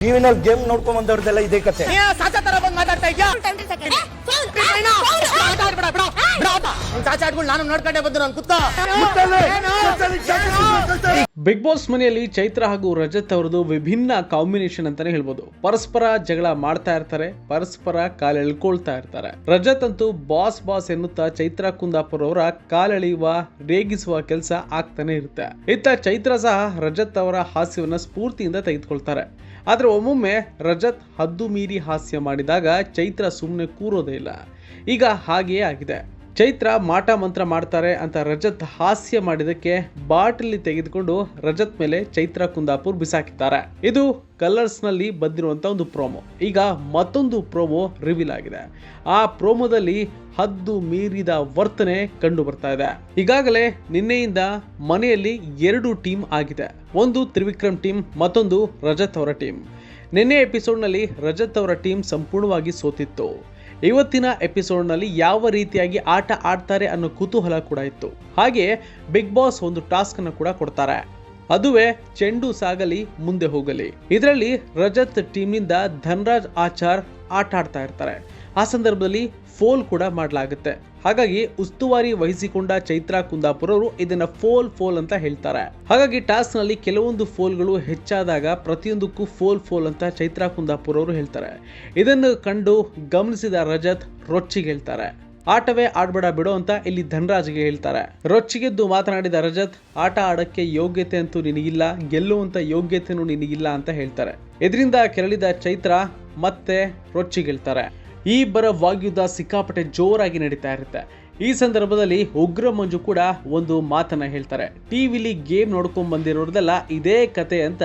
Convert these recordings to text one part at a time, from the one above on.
ಟಿವಿನಲ್ಲಿ game ನೋಡ್ಕೊಂಡ್ ಬಂದವ್ರದೆಲ್ಲ ಇದೇ ಕತೆ. ಸಾಚಾ ತರ ಬಂದ್ ಮಾತಾಡ್ತಾ ಇದ್ಯಾ? ನಿನ್ ನೋಡ್ಕೊಂಡೆ ಬಂದು ನಾನು ಕುತ್ತ ಬಿಗ್ ಬಾಸ್ ಮನೆಯಲ್ಲಿ ಚೈತ್ರ ಹಾಗೂ ರಜತ್ ಅವರದು ವಿಭಿನ್ನ ಕಾಂಬಿನೇಷನ್ ಅಂತಾನೆ ಹೇಳ್ಬೋದು. ಪರಸ್ಪರ ಜಗಳ ಮಾಡ್ತಾ ಇರ್ತಾರೆ ಪರಸ್ಪರ ಕಾಲೆಳ್ಕೊಳ್ತಾ ಇರ್ತಾರೆ. ರಜತ್ ಅಂತೂ ಬಾಸ್ ಬಾಸ್ ಎನ್ನುತ್ತಾ ಚೈತ್ರ ಕುಂದಾಪುರ ಅವರ ಕಾಲೆಳೆಯುವ ರೇಗಿಸುವ ಕೆಲಸ ಆಗ್ತಾನೆ ಇರುತ್ತೆ. ಇತ್ತ ಚೈತ್ರ ಸಹ ರಜತ್ ಅವರ ಹಾಸ್ಯವನ್ನ ಸ್ಫೂರ್ತಿಯಿಂದ ತೆಗೆದುಕೊಳ್ತಾರೆ. ಆದ್ರೆ ಒಮ್ಮೊಮ್ಮೆ ರಜತ್ ಹದ್ದು ಮೀರಿ ಹಾಸ್ಯ ಮಾಡಿದಾಗ ಚೈತ್ರ ಸುಮ್ಮನೆ ಕೂರೋದೇ ಇಲ್ಲ. ಈಗ ಹಾಗೆಯೇ ಆಗಿದೆ. ಚೈತ್ರ ಮಾಟ ಮಂತ್ರ ಮಾಡ್ತಾರೆ ಅಂತ ರಜತ್ ಹಾಸ್ಯ ಮಾಡಿದಕ್ಕೆ ಬಾಟಲಿ ತೆಗೆದುಕೊಂಡು ರಜತ್ ಮೇಲೆ ಚೈತ್ರ ಕುಂದಾಪುರ್ ಬಿಸಾಕಿದ್ದಾರೆ. ಇದು ಕಲರ್ಸ್ನಲ್ಲಿ ಬಂದಿರುವಂತ ಒಂದು ಪ್ರೋಮೋ. ಈಗ ಮತ್ತೊಂದು ಪ್ರೋಮೋ ರಿವೀಲ್ ಆಗಿದೆ. ಆ ಪ್ರೋಮೋದಲ್ಲಿ ಹದ್ದು ಮೀರಿದ ವರ್ತನೆ ಕಂಡು ಬರ್ತಾ ಇದೆ. ಈಗಾಗಲೇ ನಿನ್ನೆಯಿಂದ ಮನೆಯಲ್ಲಿ ಎರಡು ಟೀಮ್ ಆಗಿದೆ. ಒಂದು ತ್ರಿವಿಕ್ರಮ್ ಟೀಮ್, ಮತ್ತೊಂದು ರಜತ್ ಅವರ ಟೀಮ್. ನಿನ್ನೆ ಎಪಿಸೋಡ್ನಲ್ಲಿ ರಜತ್ ಅವರ ಟೀಮ್ ಸಂಪೂರ್ಣವಾಗಿ ಸೋತಿತ್ತು. ಇವತ್ತಿನ ಎಪಿಸೋಡ್ನಲ್ಲಿ ಯಾವ ರೀತಿಯಾಗಿ ಆಟ ಆಡ್ತಾರೆ ಅನ್ನೋ ಕುತೂಹಲ ಕೂಡ ಇತ್ತು. ಹಾಗೆ ಬಿಗ್ ಬಾಸ್ ಒಂದು ಟಾಸ್ಕ್ ಅನ್ನು ಕೂಡ ಕೊಡ್ತಾರೆ. ಅದುವೇ ಚೆಂಡು ಸಾಗಲಿ, ಮುಂದೆ ಹೋಗಲಿ. ಇದರಲ್ಲಿ ರಜತ್ ಟೀಮ್ನಿಂದ ಧನ್ರಾಜ್ ಆಚಾರ್ ಆಟ ಆಡ್ತಾ ಇರ್ತಾರೆ. ಆ ಸಂದರ್ಭದಲ್ಲಿ ಫೋಲ್ ಕೂಡ ಮಾಡಲಾಗುತ್ತೆ. ಹಾಗಾಗಿ ಉಸ್ತುವಾರಿ ವಹಿಸಿಕೊಂಡ ಚೈತ್ರಾ ಕುಂದಾಪುರ ಅವರು ಇದನ್ನ ಫೋಲ್ ಫೋಲ್ ಅಂತ ಹೇಳ್ತಾರೆ. ಹಾಗಾಗಿ ಟಾಸ್ಕ್ನಲ್ಲಿ ಕೆಲವೊಂದು ಫೋಲ್ಗಳು ಹೆಚ್ಚಾದಾಗ ಪ್ರತಿಯೊಂದಕ್ಕೂ ಫೋಲ್ ಫೋಲ್ ಅಂತ ಚೈತ್ರಾ ಕುಂದಾಪುರವರು ಹೇಳ್ತಾರೆ. ಇದನ್ನು ಕಂಡು ಗಮನಿಸಿದ ರಜತ್ ರೊಚ್ಚಿಗೆ ಹೇಳ್ತಾರೆ. ಆಟವೇ ಆಡ್ಬೇಡ ಬಿಡೋ ಅಂತ ಇಲ್ಲಿ ಧನರಾಜ್ಗೆ ಹೇಳ್ತಾರೆ. ರೊಚ್ಚಿಗೆದ್ದು ಮಾತನಾಡಿದ ರಜತ್, ಆಟ ಆಡಕ್ಕೆ ಯೋಗ್ಯತೆ ಅಂತೂ ನಿನಗಿಲ್ಲ ಗೆಲ್ಲುವಂತ ಯೋಗ್ಯತೆನೂ ನಿನಗಿಲ್ಲ ಅಂತ ಹೇಳ್ತಾರೆ. ಇದರಿಂದ ಕೆರಳಿದ ಚೈತ್ರ ಮತ್ತೆ ರೊಚ್ಚಿಗೆಳ್ತಾರೆ ಈ ಇಬ್ಬರ ವಾಗ್ಯುದ್ಧ ಸಿಕ್ಕಾಪಟ್ಟೆ ಜೋರಾಗಿ ನಡೀತಾ ಇರುತ್ತೆ. ಈ ಸಂದರ್ಭದಲ್ಲಿ ಉಗ್ರ ಮಂಜು ಕೂಡ ಒಂದು ಮಾತನ್ನ ಹೇಳ್ತಾರೆ. ಟಿವಿಲಿ ಗೇಮ್ ನೋಡ್ಕೊಂಡ್ ಬಂದಿರೋರ್ದೆಲ್ಲ ಇದೇ ಕತೆ ಅಂತ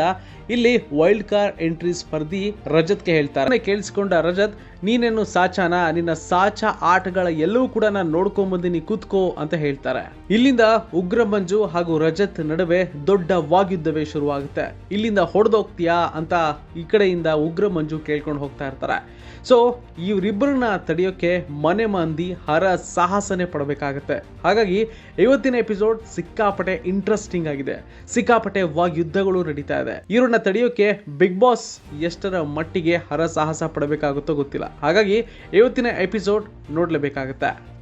ಇಲ್ಲಿ ವೈಲ್ಡ್ ಕಾರ್ ಎಂಟ್ರಿ ಸ್ಪರ್ಧಿ ರಜತ್ಗೆ ಹೇಳ್ತಾರೆ. ಕೇಳಿಸ್ಕೊಂಡ ರಜತ್ ನೀನೇನು ಸಾಚಾನ? ನಿನ್ನ ಸಾಚ ಆಟಗಳ ಎಲ್ಲವೂ ಕೂಡ ನಾನು ನೋಡ್ಕೊಂಬಂದಿನಿ ಕೂತ್ಕೋ ಅಂತ ಹೇಳ್ತಾರೆ. ಇಲ್ಲಿಂದ ಉಗ್ರ ಮಂಜು ಹಾಗೂ ರಜತ್ ನಡುವೆ ದೊಡ್ಡ ವಾಗ್ಯುದ್ಧವೇ ಶುರುವಾಗುತ್ತೆ. ಇಲ್ಲಿಂದ ಹೊಡೆದೋಗ್ತೀಯಾ ಅಂತ ಈ ಕಡೆಯಿಂದ ಉಗ್ರ ಮಂಜು ಕೇಳ್ಕೊಂಡು ಹೋಗ್ತಾ ಇರ್ತಾರೆ. ಸೊ ಇವರಿಬ್ಬರನ್ನ ತಡೆಯೋಕೆ ಮನೆ ಮಂದಿ ಹರ ಸಾಹಸನೆ ಪಡಬೇಕಾಗತ್ತೆ. ಹಾಗಾಗಿ ಇವತ್ತಿನ ಎಪಿಸೋಡ್ ಸಿಕ್ಕಾಪಟ್ಟೆ ಇಂಟ್ರೆಸ್ಟಿಂಗ್ ಆಗಿದೆ. ಸಿಕ್ಕಾಪಟ್ಟೆ ವಾಗ್ಯುದ್ಧಗಳು ನಡೀತಾ ಇದೆ. ಇವ್ರನ್ನ ತಡೆಯೋಕೆ ಬಿಗ್ ಬಾಸ್ ಎಷ್ಟರ ಮಟ್ಟಿಗೆ ಹರ ಸಾಹಸ ಪಡಬೇಕಾಗುತ್ತೋ ಗೊತ್ತಿಲ್ಲ. ಹಾಗಾಗಿ ಇವತ್ತಿನ ಎಪಿಸೋಡ್ ನೋಡ್ಲೇಬೇಕಾಗತ್ತೆ.